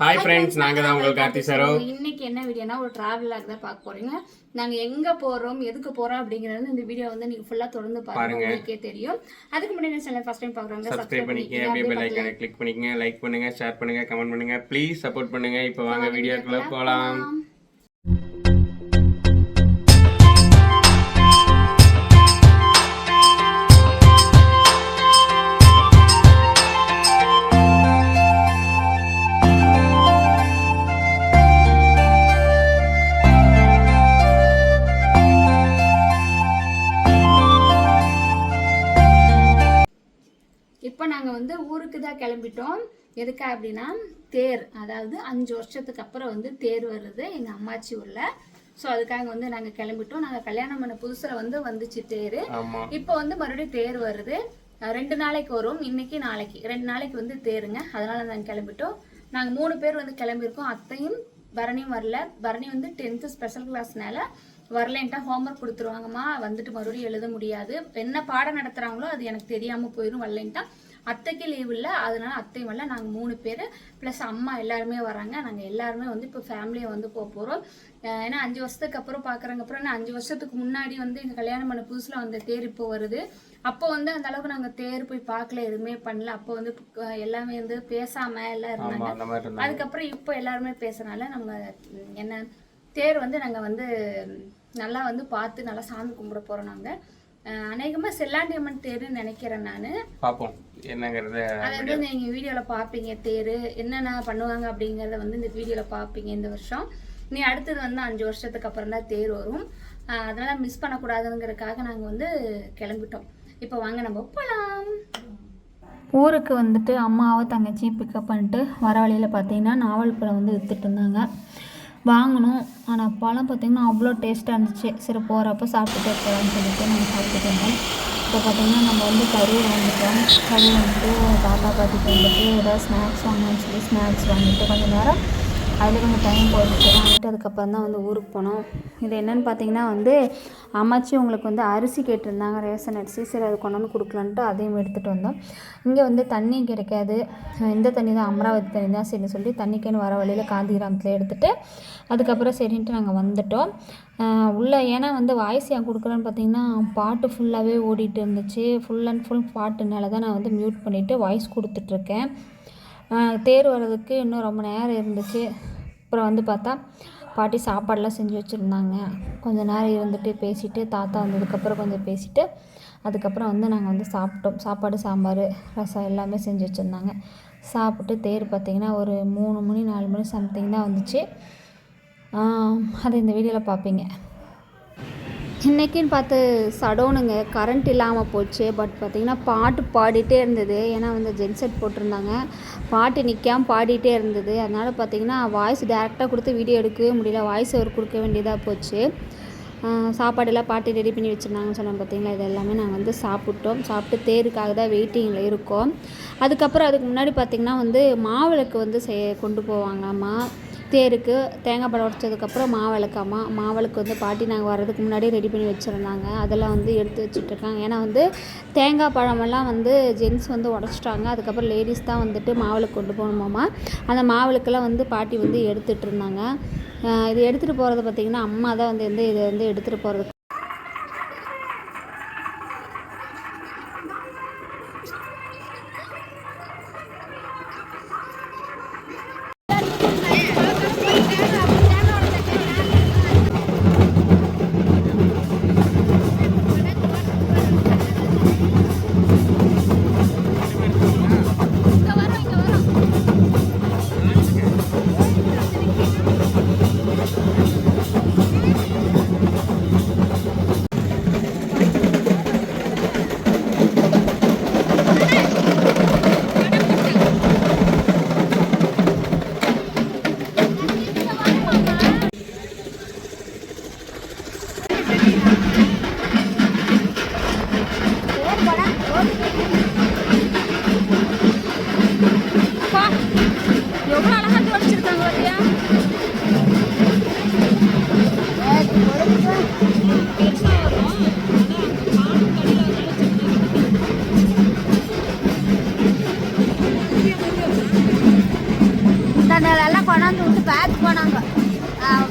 Hi friends நாங்கள் தான் உங்கள் கார்த்தி சரோ. இன்னைக்கு என்ன வீடியோனா ஒரு டிராவலாக தான் பார்க்க போறீங்க நாங்க எங்க போறோம் எதுக்கு போறோம் அப்படிங்கறது இந்த வீடியோ வந்து நீங்க ஃபுல்லா தொடர்ந்து பாருங்க. உங்களுக்கே தெரியும். அதுக்கு முன்னாடி சேனல் ஃபர்ஸ்ட் டைம் பாக்குறாங்க சப்ஸ்கிரைப் பண்ணிக்கங்க. அப்படியே பெல் ஐக்கானை கிளிக் பண்ணிக்கங்க. லைக் பண்ணுங்க ஷேர் பண்ணுங்க கமெண்ட் பண்ணுங்க. ப்ளீஸ் சப்போர்ட் பண்ணுங்க. இப்போ வாங்க வீடியோக்குள்ள போகலாம் இப்போ நாங்க வந்து ஊருக்கு தான் கிளம்பிட்டோம். எதுக்கா அப்படின்னா தேர் அதாவது அஞ்சு வருஷத்துக்கு அப்புறம் வந்து தேர் வருது எங்க அம்மாச்சி ஊர்ல. ஸோ அதுக்காக வந்து நாங்க கிளம்பிட்டோம். நாங்க கல்யாணம் பண்ண புதுசுல வந்து வந்துச்சு தேர். இப்போ வந்து மறுபடியும் தேர் வருது. ரெண்டு நாளைக்கு வரும். இன்னைக்கு நாளைக்கு. ரெண்டு நாளைக்கு வந்து தேருங்க. அதனால நாங்கள் கிளம்பிட்டோம். நாங்கள் மூணு பேர் வந்து கிளம்பியிருக்கோம். அத்தையும் பரணியும் வரல. பரணி வந்து டென்த்து ஸ்பெஷல் கிளாஸ்னால வரலேன்ட்டா ஹோம்ஒர்க் கொடுத்துருவாங்கம்மா. வந்துட்டு மறுபடியும் எழுத முடியாது. என்ன பாடம் நடத்துகிறாங்களோ அது எனக்கு தெரியாமல் போயிடும் வரலேன்ட்டா அத்தைக்கு லீவ் இல்லை. அதனால அத்தையும் வரல. நாங்கள் மூணு பேர். ப்ளஸ் அம்மா எல்லாருமே வராங்க. நாங்கள் எல்லாருமே வந்து இப்போ ஃபேமிலியை வந்து போக போகிறோம் ஏன்னா அஞ்சு வருஷத்துக்கு அப்புறம் பார்க்குறாங்க அப்புறம் நான் அஞ்சு வருஷத்துக்கு முன்னாடி வந்து எங்கள் கல்யாணம் பண்ண புதுசில் வந்த தேர் இப்போ வருது. அப்போ வந்து அந்த அளவுக்கு நாங்கள் தேர் போய் பார்க்கல எதுவுமே பண்ணல. அப்போ வந்து எல்லாமே வந்து பேசாமல் எல்லாம் இருந்தாங்க. அதுக்கப்புறம் இப்போ எல்லாருமே பேசுறனால நம்ம என்ன தேர் வந்து நாங்கள் வந்து நல்லா வந்து பார்த்து நல்லா சாமி கும்பிட போகிறோம் நாங்கள் அநேகமாக செல்லாண்டி அம்மன் தேர்னு நினைக்கிறேன் நான். பார்ப்போம் என்னங்கிறத அதை வந்து நீங்கள் வீடியோவில் பார்ப்பீங்க தேர் என்னென்ன பண்ணுவாங்க அப்படிங்கிறத வந்து இந்த வீடியோவில் பார்ப்பீங்க இந்த வருஷம். நீ அடுத்தது வந்து அஞ்சு வருஷத்துக்கு அப்புறம் தான் தேர் வரும். அதனால மிஸ் பண்ணக்கூடாதுங்கிறதுக்காக நாங்கள் வந்து கிளம்பிட்டோம். இப்போ வாங்க நம்ம போகலாம் ஊருக்கு வந்துட்டு அம்மாவை தங்கச்சியும் பிக்கப் பண்ணிட்டு வர வழியில் பார்த்தீங்கன்னா நாவல் பழம் வந்து வித்துட்டு இருந்தாங்க. வாங்கினோம் ஆனால் பழம் பார்த்திங்கன்னா அவ்வளோ டேஸ்ட்டாக இருந்துச்சு. சரி போகிறப்ப சாப்பிட்டுட்டே போகலான்னு சொல்லிட்டு நாங்கள் சாப்பிட்டுட்டு இருந்தோம். இப்போ பார்த்திங்கன்னா நம்ம வந்து கரூர் வந்துட்டோம் கரூர் வந்துட்டு தாத்தா பாட்டிக்கு வந்துட்டு ஏதாவது ஸ்நாக்ஸ் வாங்கணும்னு சொல்லி ஸ்நாக்ஸ் வாங்கிட்டு கொஞ்சம் நேரம் அதில் கொஞ்சம் டைம் போயிடுச்சு வாங்கிட்டு அதுக்கப்புறம் தான் வந்து ஊருக்கு போனோம். இது என்னென்னு பார்த்தீங்கன்னா வந்து அம்மாச்சி உங்களுக்கு வந்து அரிசி கேட்டிருந்தாங்க ரேஷன் அரிசி. சரி அது கொண்டாந்து கொடுக்கலான்ட்டு அதையும் எடுத்துகிட்டு வந்தோம். இங்கே வந்து தண்ணி கிடைக்காது. இந்த தண்ணி தான் அமராவதி தண்ணி தான் சரின்னு சொல்லி தண்ணிக்கேன்னு வர வழியில் காந்தி கிராமத்தில் எடுத்துகிட்டு அதுக்கப்புறம் சரின்ட்டு நாங்கள் வந்துட்டோம். உள்ளே ஏன்னா வந்து வாய்ஸ் ஏன் கொடுக்குறேன்னு பார்த்தீங்கன்னா பாட்டு ஃபுல்லாகவே ஓடிட்டு இருந்துச்சு. ஃபுல் அண்ட் ஃபுல் பாட்டுனால தான் நான் வந்து மியூட் பண்ணிவிட்டு வாய்ஸ் கொடுத்துட்ருக்கேன் தேர் வர்றதுக்கு இன்னும் ரொம்ப நேரம் இருந்துச்சு. அப்புறம் வந்து பார்த்தா பாட்டி சாப்பாடெலாம் செஞ்சு வச்சுருந்தாங்க. கொஞ்சம் நேரம் இருந்துட்டு பேசிட்டு தாத்தா வந்ததுக்கப்புறம் கொஞ்சம் பேசிட்டு அதுக்கப்புறம் வந்து நாங்கள் வந்து சாப்பிட்டோம். சாப்பாடு சாம்பார் ரசம் எல்லாமே செஞ்சு வச்சுருந்தாங்க. சாப்பிட்டு தேர் பார்த்திங்கன்னா ஒரு மூணு மணி நாலு மணி சம்திங் தான் வந்துச்சு. அதை இந்த வீடியோவில் பார்ப்பீங்க. இன்றைக்கின்னு பார்த்து சடோனுங்க கரண்ட் இல்லாமல் போச்சு. பட் பார்த்திங்கன்னா பாட்டு பாடிட்டே இருந்தது. ஏன்னா வந்து ஜென்செட் போட்டிருந்தாங்க. பாட்டு நிற்காம பாடிட்டே இருந்தது. அதனால் பார்த்திங்கன்னா வாய்ஸ் டேரெக்டாக கொடுத்து வீடியோ எடுக்கவே முடியல. வாய்ஸ் அவர் கொடுக்க வேண்டியதாக போச்சு. சாப்பாடெல்லாம் பாட்டு ரெடி பண்ணி வச்சுருந்தாங்கன்னு சொன்னோம் பார்த்திங்களா? இது எல்லாமே நாங்கள் வந்து சாப்பிட்டோம். சாப்பிட்டு தேருக்காக தான் வெயிட்டிங்கில் இருக்கோம். அதுக்கப்புறம் அதுக்கு முன்னாடி பார்த்திங்கன்னா வந்து மாவிளக்கு வந்து செ கொண்டு போவாங்களாம்மா. தேருக்கு தேங்காய் பழம் உடச்சதுக்கப்புறம் மாவிளக்காமா மாவிளக்கு வந்து பாட்டி நாங்கள் வர்றதுக்கு முன்னாடியே ரெடி பண்ணி வச்சுருந்தாங்க. அதெல்லாம் வந்து எடுத்து வச்சுட்ருக்காங்க ஏன்னா வந்து தேங்காய் பழமெல்லாம் வந்து ஜென்ஸ் வந்து உடச்சிட்டாங்க. அதுக்கப்புறம் லேடிஸ் தான் வந்துட்டு மாவிளக்கு கொண்டு போகணுமாமா. அந்த மாவிளக்கெல்லாம் வந்து பாட்டி வந்து எடுத்துகிட்டு இருந்தாங்க இது எடுத்துகிட்டு போகிறது பார்த்திங்கன்னா அம்மா தான் வந்து வந்து இதை வந்து எடுத்துகிட்டு போகிறது எவ்வளோ அழகாக எல்லாம் கொண்டாந்து விட்டு பார்த்து போனாங்க.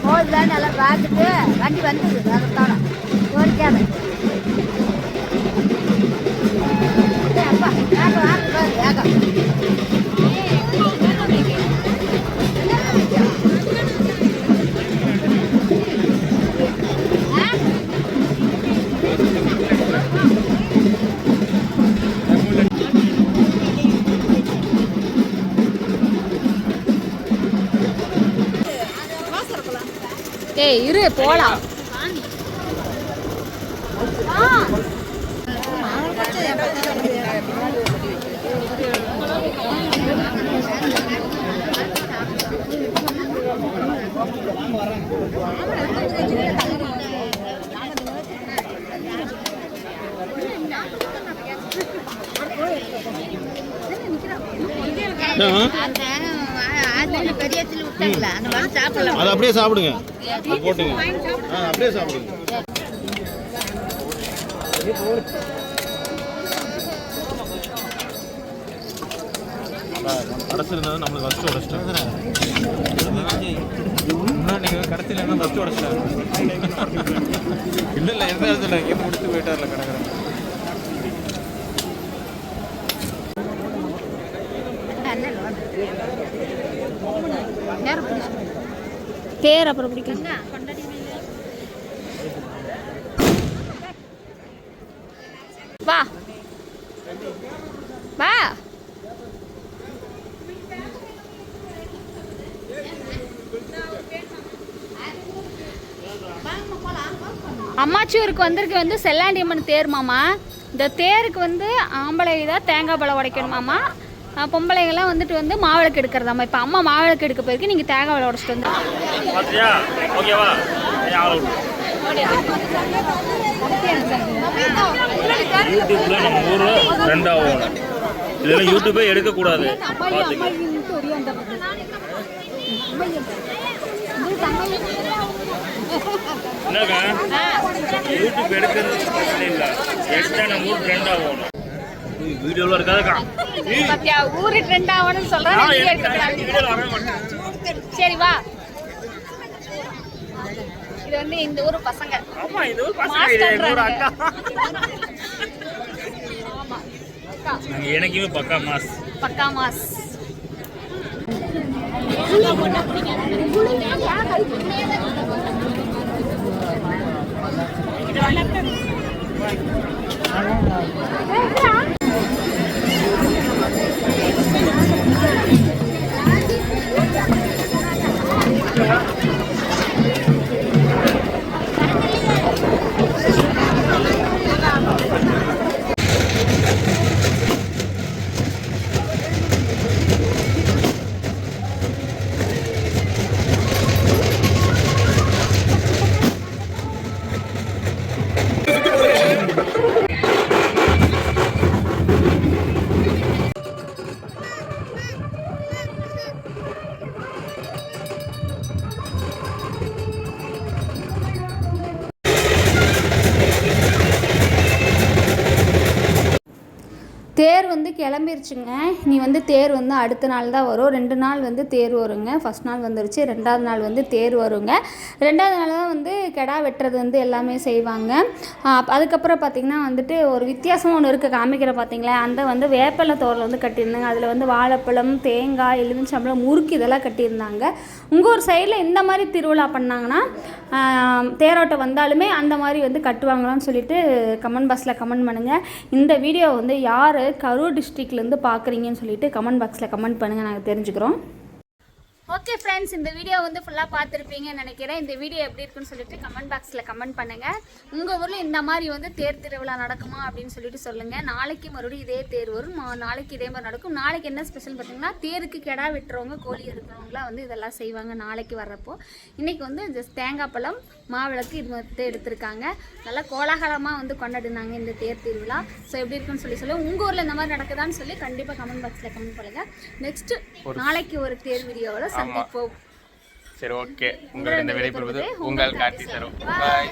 போகுதுதான் பார்த்துட்டு வண்டி வந்தது அதை தோணும் கோரிக்காத ஏய் இரு போலாம். பெரியத்தில் விட்டாங்களா அந்த மாதிரி சாப்பிடலாம் அதை அப்படியே சாப்பிடுங்க. போட்டுங்க. ஆ அப்படியே சாப்பிடுங்க. கடைசிருந்தது நம்மளுக்கு ஃபஸ்ட்டு உடச்சிட்டேன் நீங்கள் கடைசியில் என்ன ஃபஸ்ட்டு உடச்சிட்டாங்க இல்லை இல்லை எந்த இடத்துல? இங்கே முடிச்சு போயிட்டார்ல கிடக்குறேன் பேர் அப்புறம் பிடிக்கும். வா. வா. அம்மாச்சியூருக்கு வந்திருக்கு வந்து செல்லாண்டியம்மன் தேர் மாமா. இந்த தேருக்கு வந்து ஆம்பளை தான் தேங்காய் பழம் உடைக்கணுமாமா அஹ் பொம்பளைங்கெல்லாம் வந்துட்டு வந்து மாவிளக்கு எடுக்கிறதாம்மா. இப்போ அம்மா மாவிளக்கு எடுக்க போயிருக்கு. நீங்கள் தேங்காய் பழம் உடைச்சிட்டு வந்து யூடியூப்ல நம்ம ஊர். ரெண்டாகும் இதெல்லாம் யூடியூபே எடுக்கக்கூடாது. பார்த்துக்க என்னக்கா யூடியூப் எடுக்கிறது இல்லை. எடுத்தா நம்ம ஊர் ரெண்டாகும் வீடியோவில் இருக்காதுக்கா பாத்தியா ஊரு ட்ரெண்ட் ஆகணும்னு சொல்றேன் நீங்க மாட்டேன். சரி வா. இது வந்து இந்த ஊர் பசங்க. ஆமா இது ஒரு பசங்க இது எங்க ஊர் அக்கா. ஆமா. அக்கா, நாங்கள் எனக்குமே பக்கா மாஸ். பக்கா மாஸ். தேர் வந்து கிளம்பிருச்சுங்க. நீ வந்து தேர் வந்து அடுத்த நாள் தான் வரும். ரெண்டு நாள் வந்து தேர் வருங்க. ஃபஸ்ட் நாள் வந்துருச்சு. ரெண்டாவது நாள் வந்து தேர் வருங்க. ரெண்டாவது நாள் தான் வந்து கெடா வெட்டுறது வந்து எல்லாமே செய்வாங்க. அதுக்கப்புறம் பார்த்திங்கன்னா வந்துட்டு ஒரு வித்தியாசம் ஒன்று இருக்குது காமிக்கிற பார்த்திங்களா அந்த வந்து வேப்பிலை தோரில் வந்து கட்டியிருந்தாங்க. அதில் வந்து வாழைப்பழம் தேங்காய் எலுமிச்சம்பழம் முறுக்கு இதெல்லாம் கட்டியிருந்தாங்க. உங்கள் ஊர் சைடில் இந்த மாதிரி திருவிழா பண்ணாங்கன்னா தேரோட்டம் வந்தாலுமே அந்த மாதிரி வந்து கட்டுவாங்களான்னு சொல்லிட்டு கமெண்ட் பாக்ஸில் கமெண்ட் பண்ணுங்கள் இந்த வீடியோ வந்து யார் கரூர் டிஸ்ட்ரிக்ட்லேருந்து பார்க்குறீங்கன்னு சொல்லிட்டு கமெண்ட் பாக்ஸில் கமெண்ட் பண்ணுங்கள் நாங்கள் தெரிஞ்சுக்கிறோம். ஓகே ஃப்ரெண்ட்ஸ் இந்த வீடியோ வந்து ஃபுல்லாக பார்த்துருப்பீங்கன்னு நினைக்கிறேன். இந்த வீடியோ எப்படி இருக்குன்னு சொல்லிட்டு கமெண்ட் பாக்ஸில் கமெண்ட் பண்ணுங்கள் உங்கள் ஊரில் இந்த மாதிரி வந்து தேர் திருவிழா நடக்குமா அப்படின்னு சொல்லிட்டு சொல்லுங்கள் நாளைக்கு மறுபடியும் இதே தேர் வரும். மா- நாளைக்கு இதே மாதிரி நடக்கும். நாளைக்கு என்ன ஸ்பெஷல் பார்த்தீங்கன்னா தேருக்கு கெடா வெட்டுறவங்க கோழி இருக்கிறவங்களாம் வந்து இதெல்லாம் செய்வாங்க நாளைக்கு வர்றப்போ. இன்றைக்கி வந்து ஜஸ்ட் தேங்காய் பழம் மாவிளக்கு இது மட்டும் எடுத்திருக்காங்க. நல்லா கோலாகலமாக வந்து கொண்டாடினாங்க இந்த தேர் திருவிழா. ஸோ எப்படி இருக்குன்னு சொல்லி சொல்லி உங்கள் ஊரில் இந்த மாதிரி நடக்குதான்னு சொல்லி கண்டிப்பாக கமெண்ட் பாக்ஸில் கமெண்ட் பண்ணுங்கள் நெக்ஸ்ட்டு நாளைக்கு ஒரு தேர் வீடியோவில் சந்திப்போம். சரி ஓகே உங்களுடைய இந்த விடைபெறுவது உங்கள் கார்த்தி தரும் பாய்